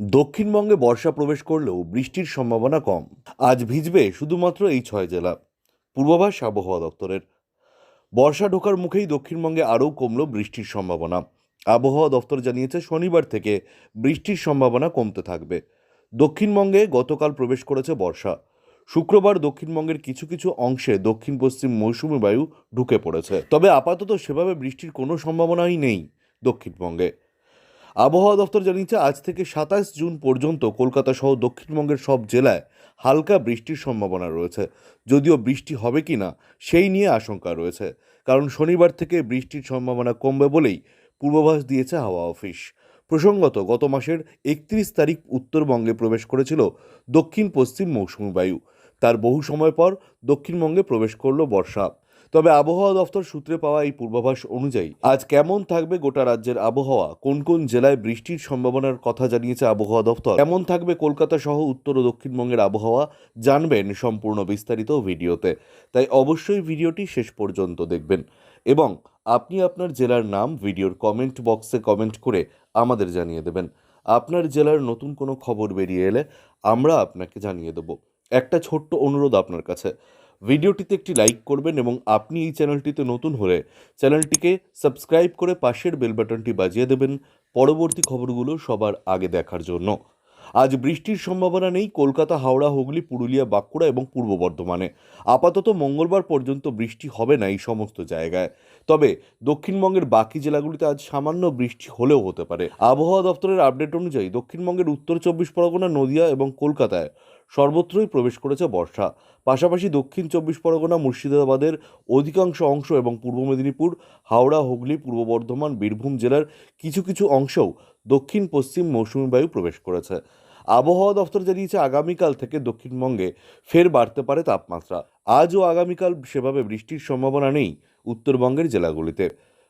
দক্ষিণবঙ্গে বর্ষা প্রবেশ করলেও বৃষ্টির সম্ভাবনা কম। আজ ভিজবে শুধুমাত্র এই ছয় জেলা। পূর্বাভাস আবহাওয়া দপ্তরের। বর্ষা ঢোকার মুখেই দক্ষিণবঙ্গে আরও কমল বৃষ্টির সম্ভাবনা। আবহাওয়া দপ্তর জানিয়েছে, শনিবার থেকে বৃষ্টির সম্ভাবনা কমতে থাকবে। দক্ষিণবঙ্গে গতকাল প্রবেশ করেছে বর্ষা। শুক্রবার দক্ষিণবঙ্গের কিছু কিছু অংশে দক্ষিণ পশ্চিম মৌসুমী বায়ু ঢুকে পড়েছে। তবে আপাতত সেভাবে বৃষ্টির কোনো সম্ভাবনাই নেই দক্ষিণবঙ্গে। আবহাওয়া দপ্তর জানিয়েছে, আজ থেকে সাতাশ জুন পর্যন্ত কলকাতা সহ দক্ষিণবঙ্গের সব জেলায় হালকা বৃষ্টির সম্ভাবনা রয়েছে। যদিও বৃষ্টি হবে কি না, সেই নিয়ে আশঙ্কা রয়েছে। কারণ শনিবার থেকে বৃষ্টির সম্ভাবনা কমবে বলেই পূর্বাভাস দিয়েছে হাওয়া অফিস। প্রসঙ্গত, গত মাসের একত্রিশ তারিখ উত্তরবঙ্গে প্রবেশ করেছিল দক্ষিণ পশ্চিম মৌসুমী বায়ু। তার বহু সময় পর দক্ষিণবঙ্গে প্রবেশ করল বর্ষা। তবে আবহাওয়া দফতর সূত্রে পাওয়া এই পূর্বাভাস অনুযায়ী আজ কেমন থাকবে গোটা রাজ্যের আবহাওয়া? কোন কোন জেলায় বৃষ্টির সম্ভাবনার কথা জানিয়েছে আবহাওয়া দফতর? কেমন থাকবে কলকাতা সহ উত্তর ও দক্ষিণবঙ্গের আবহাওয়া? জানবেন সম্পূর্ণ বিস্তারিত ভিডিওতে। তাই অবশ্যই ভিডিওটি শেষ পর্যন্ত দেখবেন। এবং আপনি আপনার জেলার নাম ভিডিওর কমেন্ট বক্সে কমেন্ট করে আমাদের জানিয়ে দেবেন। আপনার জেলার নতুন কোনো খবর বেরিয়ে এলে আমরা আপনাকে জানিয়ে দেব। একটা ছোট্ট অনুরোধ আপনার কাছে। ভিডিওটিতে একটি লাইক করবেন এবং আপনি এই চ্যানেলটিতে নতুন হলে চ্যানেলটিকে সাবস্ক্রাইব করে পাশের বেল বাটনটি বাজিয়ে দেবেন। পরবর্তী খবরগুলো সবার আগে দেখার জন্য। আজ বৃষ্টির সম্ভাবনা নেই। কলকাতা, হাওড়া, হুগলি, পুরুলিয়া, বাঁকুড়া এবং পূর্ব বর্ধমানে। আপাতত মঙ্গলবার পর্যন্ত বৃষ্টি হবে না এই সমস্ত জায়গায়। তবে দক্ষিণবঙ্গের বাকি জেলাগুলিতে আজ সামান্য বৃষ্টি হলেও হতে পারে। আবহাওয়া দপ্তরের আপডেট অনুযায়ী দক্ষিণবঙ্গের উত্তর চব্বিশ পরগনা, নদিয়া এবং কলকাতায় সর্বত্রই প্রবেশ করেছে বর্ষা। পাশাপাশি দক্ষিণ চব্বিশ পরগনা, মুর্শিদাবাদের অধিকাংশ অংশ এবং পূর্ব মেদিনীপুর, হাওড়া, হুগলি, পূর্ব বর্ধমান, বীরভূম জেলার কিছু কিছু অংশেও দক্ষিণ পশ্চিম মৌসুমী বায়ু প্রবেশ করেছে। আবহাওয়া দফতর জানিয়েছে আগামীকাল থেকে দক্ষিণবঙ্গে ফের বাড়তে পারে তাপমাত্রা। আজ ও আগামীকাল সেভাবে বৃষ্টির সম্ভাবনা নেই উত্তরবঙ্গের জেলাগুলিতে।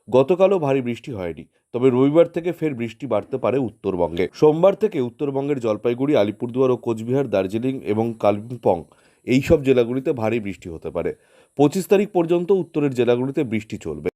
গতকালও ভারী বৃষ্টি হয়নি, তবে রবিবার থেকে ফের বৃষ্টি বাড়তে পারে উত্তরবঙ্গে। সোমবার থেকে উত্তরবঙ্গের জলপাইগুড়ি, আলিপুরদুয়ার ও কোচবিহার, দার্জিলিং এবং কালিম্পং এইসব জেলাগুলিতে ভারী বৃষ্টি হতে পারে। পঁচিশ তারিখ পর্যন্ত উত্তরের জেলাগুলিতে বৃষ্টি চলবে।